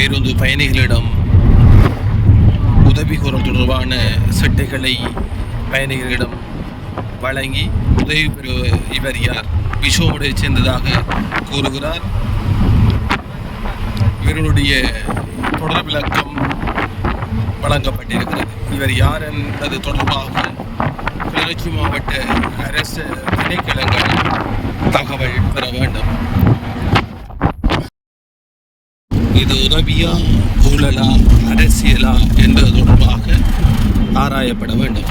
பேருந்து பயணிகளிடம் உதவி கூறல் தொடர்பான சட்டைகளை பயணிகளிடம் வழங்கி உதவி பெறுவ இவர் யார்? விஷோமுடைய சேர்ந்ததாக கூறுகிறார். இவர்களுடைய தொடர் விளக்கம் வழங்கப்பட்டிருக்கிறது. இவர் யார் என்பது தொடர்பாக கிளர்ச்சி மாவட்ட அரசு திணைக்களங்கள் தகவல் பெற வேண்டும். இது உதவியா ஊழலா அரசியலா என்பது தொடர்பாக ஆராயப்பட வேண்டும்.